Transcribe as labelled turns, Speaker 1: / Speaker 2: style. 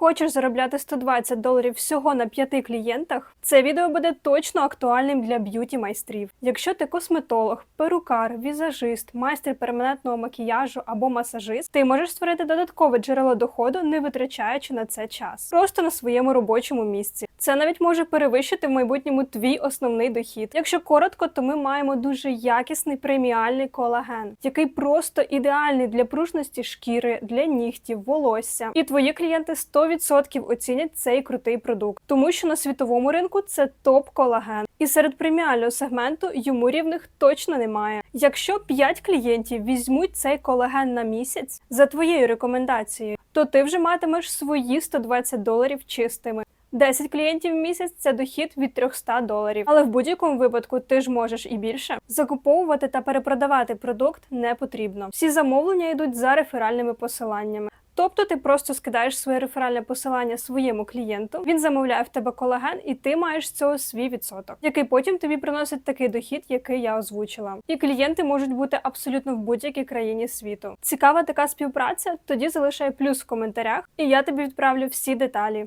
Speaker 1: Хочеш заробляти 120 доларів всього на п'яти клієнтах? Це відео буде точно актуальним для б'юті майстрів. Якщо ти косметолог, перукар, візажист, майстер перманентного макіяжу або масажист, ти можеш створити додаткове джерело доходу, не витрачаючи на це час, просто на своєму робочому місці. Це навіть може перевищити в майбутньому твій основний дохід. Якщо коротко, то ми маємо дуже якісний преміальний колаген, який просто ідеальний для пружності шкіри, для нігтів, волосся. І твої клієнти 100% оцінять цей крутий продукт, тому що на світовому ринку це топ колаген. І серед преміального сегменту йому рівних точно немає. Якщо 5 клієнтів візьмуть цей колаген на місяць за твоєю рекомендацією, то ти вже матимеш свої 120 доларів чистими. 10 клієнтів в місяць це дохід від 300 доларів. Але в будь-якому випадку ти ж можеш і більше. Закуповувати та перепродавати продукт не потрібно. Всі замовлення йдуть за реферальними посиланнями. Тобто ти просто скидаєш своє реферальне посилання своєму клієнту, він замовляє в тебе колаген, і ти маєш з цього свій відсоток, який потім тобі приносить такий дохід, який я озвучила. І клієнти можуть бути абсолютно в будь-якій країні світу. Цікава така співпраця? Тоді залишай плюс в коментарях, і я тобі відправлю всі деталі.